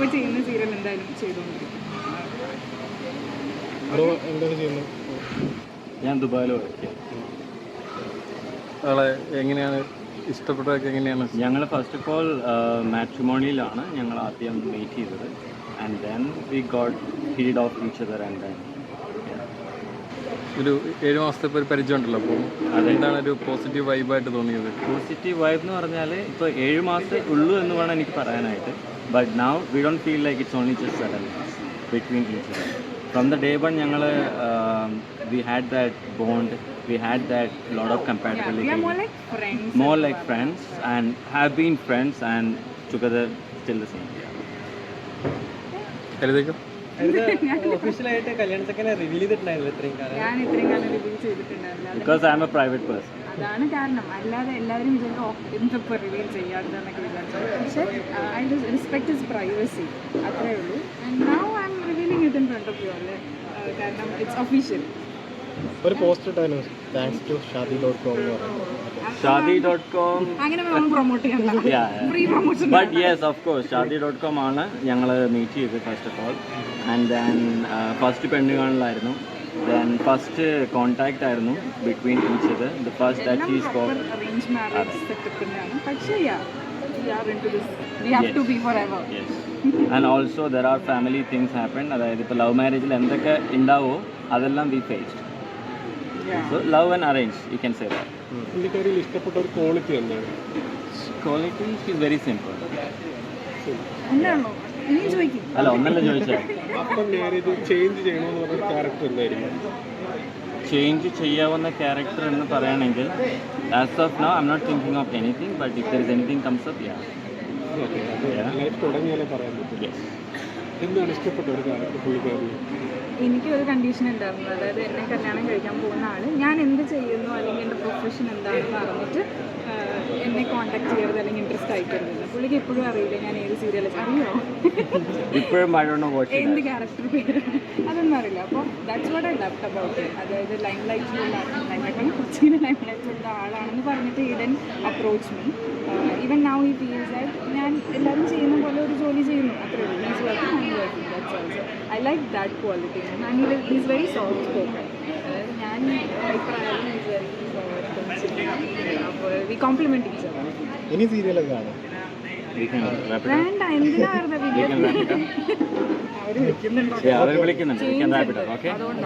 ഇപ്പോൾ ചെയ്യുന്ന സീരിയൽ എന്തായാലും ചെയ്തുകൊണ്ടിരിക്കും. ബ്രോ എന്താണ് ചെയ്യുന്നത്? ഞാൻ ദുബായിൽ ആളെ എങ്ങനെയാണ്? ഇഷ്ടപ്പെട്ടതൊക്കെ എങ്ങനെയാണ്? ഞങ്ങൾ ഫസ്റ്റ് ഓഫ് ഓൾ മാട്രിമോണിയിലാണ് ഞങ്ങൾ ആദ്യം മീറ്റ് ചെയ്തത്. And then we got heed of each other and then ഒരു ഏഴ് മാസത്തെ ഒരു പരിചയം ഉണ്ടല്ലോ അപ്പോൾ എന്താണ് ഒരു പോസിറ്റീവ് വൈബായിട്ട് തോന്നിയത്? പോസിറ്റീവ് വൈബ് എന്ന് പറഞ്ഞാൽ ഇപ്പോൾ ഏഴ് മാസത്തേ ഉള്ളൂ എന്ന് വേണം എനിക്ക് പറയാനായിട്ട്. But now we don't feel like it's only just seven between each from the day one ഞങ്ങൾ we had that bond we had that lot of compatibility more like friends and have friends. Friends and together friends and together still the same. കരുതേക്കും ഒഫീഷ്യലായിട്ട് കല്യാണത്തൊക്കെ reveal ചെയ്തിട്ടുണ്ടായിരുന്നില്ല ഇത്രയും കാലം? ഞാൻ ഇത്രയും കാലം റിവ്യൂ ചെയ്തിട്ടുണ്ടായിരുന്നില്ല Because I'm a private person. അതാണ് കാരണം. അല്ലാതെ എല്ലാവരും വിചാരിക്കും എന്തിപ്പോൾ റിവീൽ ചെയ്യാത്തതെന്നൊക്കെ വിചാരിച്ചത് പക്ഷേ ഐ റെസ്പെക്ട് ഇസ് പ്രൈവസി അത്രേ ഉള്ളൂ. And now I am revealing it in front of you അല്ലേ കാരണം ഇറ്റ്സ് ഒഫീഷ്യൽ ഒരു പോസ്റ്റ് ഇട്ടായിരുന്നു thanks to Shadi dot com എന്ന് പറയുന്നത്. Shadi.com. അങ്ങനെ നമ്മൾ promote but yes of course yes, of course, ആണ് ഞങ്ങൾ മീറ്റ് ചെയ്ത് first of all and then first പെണ്ണുകാണിലായിരുന്നു. Then first contact ആയിരുന്നു between ടീച്ചത് the first that he proper arrange marriage സെറ്റപ്പിന്റെയാണ് പക്ഷേ family things happen അതായത് ഇപ്പോൾ ലവ് മാരേജിൽ എന്തൊക്കെ ഉണ്ടാവോ അതെല്ലാം we faced so love and arrange you can say that ഇഷ്ടപ്പെട്ട ഒരു quality എന്താണ്? ക്വാളിറ്റി ഈസ് വെരി സിമ്പിൾ അല്ല ഒന്നല്ല ചേഞ്ച് ചെയ്യാവുന്ന ക്യാരക്ടർ എന്ന് പറയുകയാണെങ്കിൽ as of now I'm not thinking of anything but if there is anything comes up yeah തുടങ്ങിയാലേ പറയാൻ പറ്റില്ല എന്താണ് ഇഷ്ടപ്പെട്ട ഒരു കാര്യം പുള്ളിക്കാരി? എനിക്ക് ഒരു കണ്ടീഷൻ ഉണ്ടായിരുന്നു. അതായത് എന്നെ കല്യാണം കഴിക്കാൻ പോകുന്ന ആൾ ഞാൻ എന്ത് ചെയ്യുന്നു? അല്ലെങ്കിൽ എന്റെ പ്രൊഫഷൻ എന്താണെന്ന് അറിഞ്ഞിട്ട് എന്നെ കോൺടാക്ട് ചെയ്യരുത് അല്ലെങ്കിൽ ഇൻട്രസ്റ്റ് ആയിട്ടുണ്ട് പുള്ളിക്ക് എപ്പോഴും അറിയില്ല ഞാൻ ഏത് സീരിയൽ അറിയോ? ഇപ്പോഴും എന്ത് ക്യാരക്ടർ പേര്? അതൊന്നും അറിയില്ല. അപ്പോൾ that's what I love about അതായത് ലൈം ലൈറ്റിലുള്ള ലൈം ലൈറ്റിൽ കൊച്ചിയിലെ ലൈം ലൈറ്റിലുള്ള ആളാണെന്ന് പറഞ്ഞിട്ട് Eden approach me even now ഈ ഫീൽസ് ആയിട്ട് ഞാൻ എല്ലാവരും ചെയ്യുന്ന പോലെ ഒരു ജോലി ചെയ്യുന്നു. അത്രേ ഉള്ളൂ. Is working that's also I like that quality and is very soft spoken അതായത് ഞാൻ അഭിപ്രായം ഈസ് വെരി സോഫ്റ്റ് അപ്പോൾ വി അവർ ഇനി സീരിയലൊക്കെ കാണും. വേണ്ട എന്തിനാ വെറുതെ വിളിക്കുന്നുണ്ടോ. അവർ വിളിക്കുന്നുണ്ട് വി കൻ ഓക്കെ അതുകൊണ്ട്